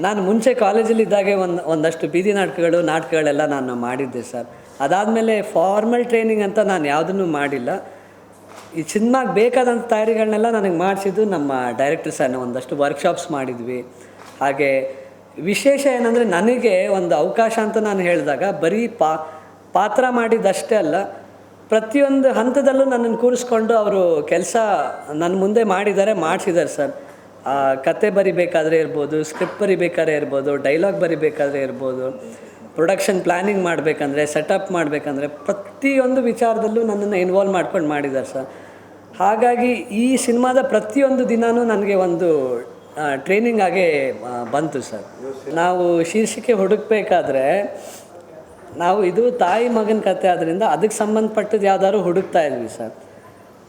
ನಾನು ಮುಂಚೆ ಕಾಲೇಜಲ್ಲಿ ಇದ್ದಾಗೆ ಒಂದು, ಒಂದಷ್ಟು ಬೀದಿ ನಾಟಕಗಳು, ನಾಟಕಗಳೆಲ್ಲ ನಾನು ಮಾಡಿದ್ದೆ ಸರ್. ಅದಾದಮೇಲೆ ಫಾರ್ಮಲ್ ಟ್ರೈನಿಂಗ್ ಅಂತ ನಾನು ಯಾವುದನ್ನು ಮಾಡಿಲ್ಲ. ಈ ಸಿನಿಮಾಗೆ ಬೇಕಾದಂಥ ತಯಾರಿಗಳನ್ನೆಲ್ಲ ನನಗೆ ಮಾಡಿಸಿದ್ದು ನಮ್ಮ ಡೈರೆಕ್ಟರ್ ಸರ್ ಒಂದಷ್ಟು ವರ್ಕ್ಶಾಪ್ಸ್ ಮಾಡಿದ್ವಿ. ಹಾಗೆ ವಿಶೇಷ ಏನಂದರೆ ನನಗೆ ಒಂದು ಅವಕಾಶ ಅಂತ ನಾನು ಹೇಳಿದಾಗ ಬರೀ ಪಾ, ಪಾತ್ರ ಮಾಡಿದ್ದಷ್ಟೇ ಅಲ್ಲ, ಪ್ರತಿಯೊಂದು ಹಂತದಲ್ಲೂ ನನ್ನನ್ನು ಕೂರಿಸ್ಕೊಂಡು ಅವರು ಕೆಲಸ ನನ್ನ ಮುಂದೆ ಮಾಡಿದ್ದಾರೆ, ಮಾಡಿಸಿದ್ದಾರೆ ಸರ್. ಕತೆ ಬರಿಬೇಕಾದ್ರೆ ಇರ್ಬೋದು ಸ್ಕ್ರಿಪ್ಟ್ ಬರಿಬೇಕಾದ್ರೆ ಇರ್ಬೋದು ಡೈಲಾಗ್ ಬರಿಬೇಕಾದ್ರೆ ಇರ್ಬೋದು ಪ್ರೊಡಕ್ಷನ್ ಪ್ಲ್ಯಾನಿಂಗ್ ಮಾಡಬೇಕಂದ್ರೆ ಸೆಟಪ್ ಮಾಡಬೇಕಂದ್ರೆ ಪ್ರತಿಯೊಂದು ವಿಚಾರದಲ್ಲೂ ನನ್ನನ್ನು ಇನ್ವಾಲ್ವ್ ಮಾಡ್ಕೊಂಡು ಮಾಡಿದ್ದಾರೆ ಸರ್. ಹಾಗಾಗಿ ಈ ಸಿನಿಮಾದ ಪ್ರತಿಯೊಂದು ದಿನಾನೂ ನನಗೆ ಒಂದು ಟ್ರೈನಿಂಗ್ ಆಗೇ ಬಂತು ಸರ್. ನಾವು ಶೀರ್ಷಿಕೆ ಹುಡುಕ್ಬೇಕಾದ್ರೆ ನಾವು ಇದು ತಾಯಿ ಮಗನ ಕತೆ ಆದ್ದರಿಂದ ಅದಕ್ಕೆ ಸಂಬಂಧಪಟ್ಟದ್ದು ಯಾವ್ದಾದ್ರು ಹುಡುಕ್ತಾ ಇದ್ವಿ ಸರ್.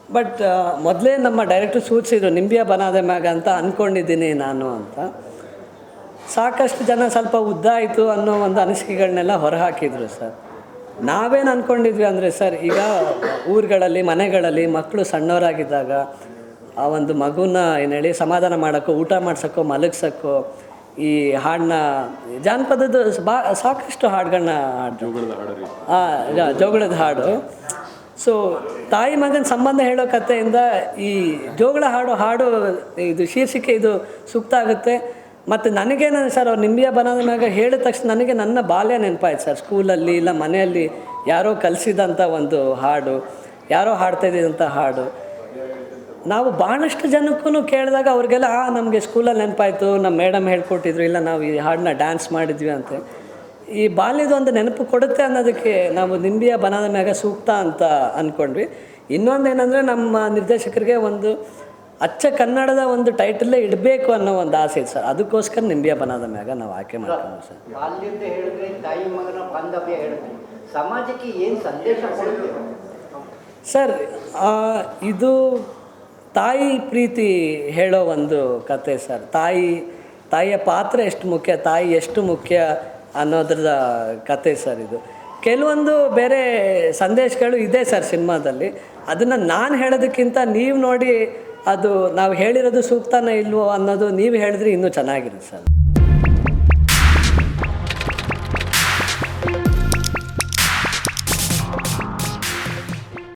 ಬಟ್ ಮೊದಲೇ ನಮ್ಮ ಡೈರೆಕ್ಟರ್ ಸೂಚಿಸಿದ್ರು ನಿಂಬಿಯ ಬನಾದೆ ಮ್ಯಾಗ ಅಂತ ಅಂದ್ಕೊಂಡಿದ್ದೀನಿ ನಾನು ಅಂತ. ಸಾಕಷ್ಟು ಜನ ಸ್ವಲ್ಪ ಉದ್ದ ಆಯಿತು ಅನ್ನೋ ಒಂದು ಅನಿಸಿಕೆಗಳನ್ನೆಲ್ಲ ಹೊರಹಾಕಿದರು ಸರ್. ನಾವೇನು ಅಂದ್ಕೊಂಡಿದ್ವಿ ಅಂದರೆ ಸರ್ ಈಗ ಊರುಗಳಲ್ಲಿ ಮನೆಗಳಲ್ಲಿ ಮಕ್ಕಳು ಸಣ್ಣವರಾಗಿದ್ದಾಗ ಆ ಒಂದು ಮಗುನ ಏನು ಹೇಳಿ ಸಮಾಧಾನ ಮಾಡೋಕ್ಕೋ ಊಟ ಮಾಡ್ಸೋಕ್ಕೋ ಮಲಗ್ಸೋಕ್ಕೋ ಈ ಹಾಡನ್ನ ಜಾನಪದದ ಬಾ ಸಾಕಷ್ಟು ಹಾಡುಗಳನ್ನ ಹಾಡು ಹಾಂ ಜೋಗಳದ ಹಾಡು. ಸೊ ತಾಯಿ ಮಗನ ಸಂಬಂಧ ಹೇಳೋ ಕಥೆಯಿಂದ ಈ ಜೋಗಳ ಹಾಡು ಹಾಡು, ಇದು ಶೀರ್ಷಿಕೆ ಇದು ಸೂಕ್ತ ಆಗುತ್ತೆ. ಮತ್ತು ನನಗೇನು ಸರ್, ಅವ್ರು ನಿಂಬಿಯ ಬನಾದ ಮ್ಯಾಗ ಹೇಳಿದ ತಕ್ಷಣ ನನಗೆ ನನ್ನ ಬಾಲ್ಯ ನೆನಪಾಯ್ತು ಸರ್. ಸ್ಕೂಲಲ್ಲಿ ಇಲ್ಲ ಮನೆಯಲ್ಲಿ ಯಾರೋ ಕಲಿಸಿದಂಥ ಒಂದು ಹಾಡು, ಯಾರೋ ಹಾಡ್ತಾ ಇದ್ದಂಥ ಹಾಡು. ನಾವು ಭಾಳಷ್ಟು ಜನಕ್ಕೂ ಕೇಳಿದಾಗ ಅವ್ರಿಗೆಲ್ಲ ನಮಗೆ ಸ್ಕೂಲಲ್ಲಿ ನೆನಪಾಯಿತು, ನಮ್ಮ ಮೇಡಮ್ ಹೇಳ್ಕೊಟ್ಟಿದ್ರು, ಇಲ್ಲ ನಾವು ಈ ಹಾಡನ್ನ ಡ್ಯಾನ್ಸ್ ಮಾಡಿದ್ವಿ ಅಂತ. ಈ ಬಾಲ್ಯದ ಒಂದು ನೆನಪು ಕೊಡುತ್ತೆ ಅನ್ನೋದಕ್ಕೆ ನಾವು ನಿಂಬೆಯ ಬನದ ಮ್ಯಾಗ ಸೂಕ್ತ ಅಂತ ಅಂದ್ಕೊಂಡ್ವಿ ಇನ್ನೊಂದು ಏನಂದರೆ ನಮ್ಮ ನಿರ್ದೇಶಕರಿಗೆ ಒಂದು ಅಚ್ಚ ಕನ್ನಡದ ಒಂದು ಟೈಟಲ್ಲೇ ಇಡಬೇಕು ಅನ್ನೋ ಒಂದು ಆಸೆ ಇದೆ ಸರ್. ಅದಕ್ಕೋಸ್ಕರ ನಿಂಬೆಯ ಬನದ ಮ್ಯಾಗ ನಾವು ಆಯ್ಕೆ ಮಾಡ್ಕೊಂಡ್ವಿ ಸರ್. ಬಾಲ್ಯದ ಹೇಳಿದ್ರೆ ತಾಯಿ ಮಗನ ಬಾಂಧವ್ಯ ಹೇಳಿದ್ರೆ ಸಮಾಜಕ್ಕೆ ಏನು ಸಂದೇಶ ಸರ್ ಇದು ತಾಯಿ ಪ್ರೀತಿ ಹೇಳೋ ಒಂದು ಕತೆ ಸರ್. ತಾಯಿ ತಾಯಿಯ ಪಾತ್ರ ಎಷ್ಟು ಮುಖ್ಯ ತಾಯಿ ಎಷ್ಟು ಮುಖ್ಯ ಅನ್ನೋದ್ರ ಕತೆ ಸರ್ ಇದು. ಕೆಲವೊಂದು ಬೇರೆ ಸಂದೇಶಗಳು ಇದೆ ಸರ್ ಸಿನಿಮಾದಲ್ಲಿ. ಅದನ್ನು ನಾನು ಹೇಳೋದಕ್ಕಿಂತ ನೀವು ನೋಡಿ ಅದು ನಾವು ಹೇಳಿರೋದು ಸೂಕ್ತನ ಇಲ್ವೋ ಅನ್ನೋದು ನೀವು ಹೇಳಿದ್ರೆ ಇನ್ನೂ ಚೆನ್ನಾಗಿರುತ್ತೆ ಸರ್.